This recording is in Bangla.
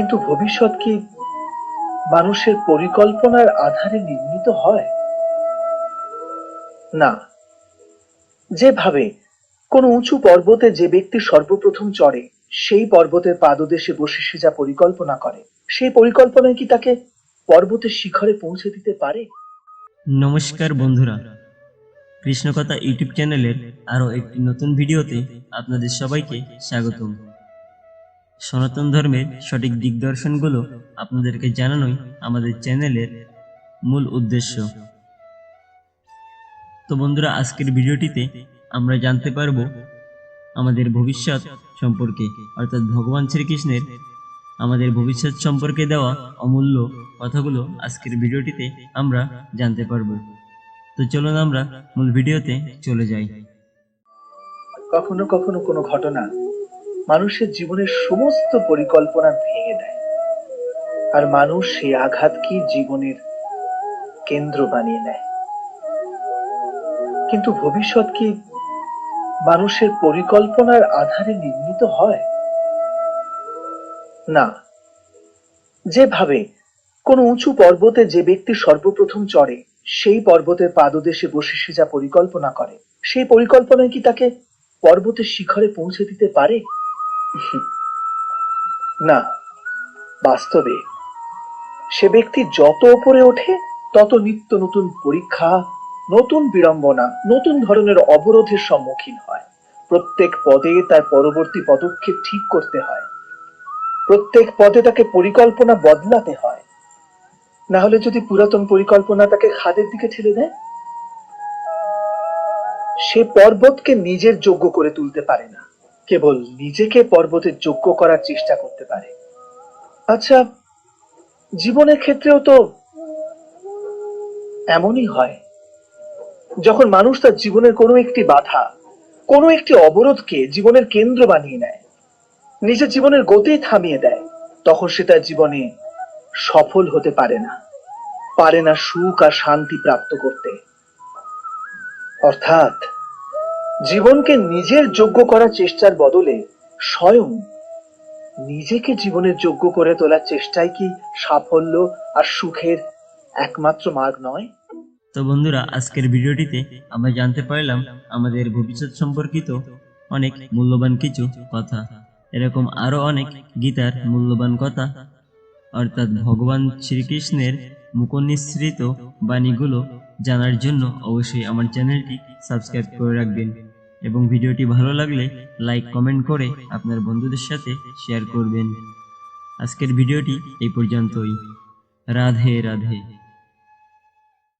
কিন্তু ভবিষ্যৎ কি মানুষের পরিকল্পনার আধারে নির্মিত হয়? না। যেভাবে কোন উঁচু পর্বতে যে ব্যক্তি সর্বপ্রথম চড়ে, সেই পর্বতের পাদদেশে বসে সে যা পরিকল্পনা করে সেই পরিকল্পনায় কি তাকে পর্বতের শিখরে পৌঁছে দিতে পারে? নমস্কার বন্ধুরা। কৃষ্ণকথা ইউটিউব চ্যানেলের আরও একটি নতুন ভিডিওতে আপনাদের সবাইকে স্বাগতম। সনাতন ধর্মের সঠিক দিগদর্শনগুলো আপনাদেরকে জানানোই আমাদের চ্যানেলের মূল উদ্দেশ্য। তো বন্ধুরা, আজকের ভিডিওটিতে আমরা জানতে পারব আমাদের ভবিষ্যৎ সম্পর্কে, অর্থাৎ ভগবান শ্রীকৃষ্ণের আমাদের ভবিষ্যৎ সম্পর্কে দেওয়া অমূল্য কথাগুলো আজকের ভিডিওটিতে আমরা জানতে পারব। তো চলুন আমরা মূল ভিডিওতে চলে যাই। কখনো কখনো কোনো ঘটনা মানুষের জীবনের সমস্ত পরিকল্পনা ভেঙে দেয়। আর মানুষ সেই আঘাতকে জীবনের কেন্দ্র বানিয়ে নেয়। কিন্তু ভবিষ্যৎ কি মানুষের পরিকল্পনার আধারে নির্মিত হয়? না। যেভাবে কোন উঁচু পর্বতে যে ব্যক্তি সর্বপ্রথম চড়ে, সেই পর্বতের পাদদেশে বসে সে যা পরিকল্পনা করে, সেই পরিকল্পনায় কি তাকে পর্বতের শিখরে পৌঁছে দিতে পারে? না, বাস্তবে সে ব্যক্তি যত উপরে ওঠে, তত নিত্য নতুন পরীক্ষা, নতুন বিড়ম্বনা, নতুন ধরনের অবরোধের সম্মুখীন হয়। প্রত্যেক পদে তার পরবর্তী পদক্ষেপ ঠিক করতে হয়। প্রত্যেক পদে তাকে পরিকল্পনা বদলাতে হয়। না হলে যদি পুরাতন পরিকল্পনা তাকে খাদের দিকে ঠেলে দেয়? সে পর্বতকে নিজের যোগ্য করে তুলতে পারে না। কেবল নিজেকে পর্বতের যোগ্য করার চেষ্টা করতে পারে। আচ্ছা জীবনের ক্ষেত্রেও তো এমনই হয়। যখন মানুষ তার জীবনের কোনো একটি বাধা, কোনো একটি অবরোধকে জীবনের কেন্দ্র বানিয়ে নেয়, নিজের জীবনের গতি থামিয়ে দেয়, তখন সে তার জীবনে সফল হতে পারে না। পারে না সুখ আর শান্তি প্রাপ্ত করতে। অর্থাৎ জীবনকে নিজের যোগ্য করার চেষ্টার বদলে স্বয়ং নিজেকে জীবনের যোগ্য করে তোলার চেষ্টাই কি সাফল্য আর সুখের একমাত্র মার্গ নয়? তো বন্ধুরা, আজকের ভিডিওটিতে আমরা জানতে পারলাম আমাদের ভবিষ্যৎ সম্পর্কিত অনেক মূল্যবান কিছু কথা। এরকম আরও অনেক গীতার মূল্যবান কথা, অর্থাৎ ভগবান শ্রীকৃষ্ণের মুখনিসৃত বাণীগুলো জানার জন্য অবশ্যই আমার চ্যানেলটি সাবস্ক্রাইব করে রাখবেন। এবং ভিডিওটি ভালো লাগলে লাইক কমেন্ট করে আপনার বন্ধুদের সাথে শেয়ার করবেন। আজকের ভিডিওটি এই পর্যন্তই। রাধে রাধে।